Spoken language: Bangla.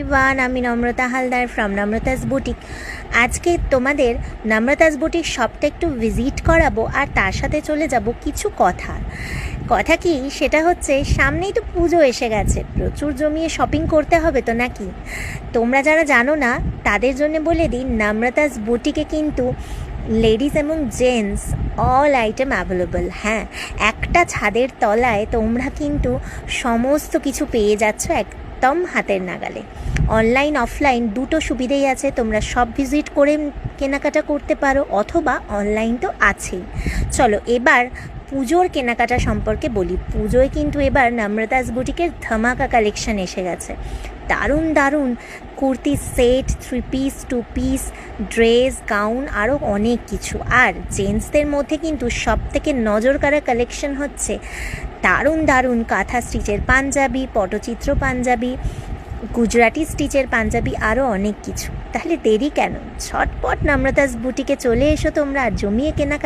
এভরিওয়ান আমি নম্রতা হালদার ফ্রম নম্রতাস বুটিক। আজকে তোমাদের নম্রতাস বুটিক শপটা একটু ভিজিট করাবো আর তার সাথে চলে যাব কিছু কথা। কথা কি? সেটা হচ্ছে সামনেই তো পুজো এসে গেছে। প্রচুর জমিয়ে শপিং করতে হবে তো নাকি? তোমরা যারা জানো না, তাদের জন্য বলে দিই, নম্রতাস বুটিকে কিন্তু লেডিস এবং জেন্টস অল আইটেম অ্যাভেলেবল হ্যাঁ একটা ছাদের তলায় তোমরা কিন্তু সমস্ত কিছু পেয়ে যাচ্ছ একদম হাতের নাগালে। অনলাইন অফলাইন দুটো সুবিধেই আছে। তোমরা সব ভিজিট করে কেনাকাটা করতে পারো, অথবা অনলাইন তো আছেই। চলো, এবার পুজোর কেনাকাটা সম্পর্কে বলি। পুজোয় কিন্তু এবার নম্রতাস বুটিকের ধামাকা কালেকশন এসে গেছে। দারুণ দারুণ kurti set three piece two piece dress gown আরও অনেক কিছু। আর জেন্টসদের মধ্যে কিন্তু সব থেকে নজর কাড়া কালেকশন হচ্ছে দারুণ দারুণ কাঁথা স্টিচের পাঞ্জাবি, পটচিত্র পাঞ্জাবি, গুজরাটি স্টিচের পাঞ্জাবি আরও অনেক কিছু। তাহলে দেরি কেন? ছটপট নম্রতাস বুটিকে চলে এসো তোমরা জমিয়ে কেনাকাটা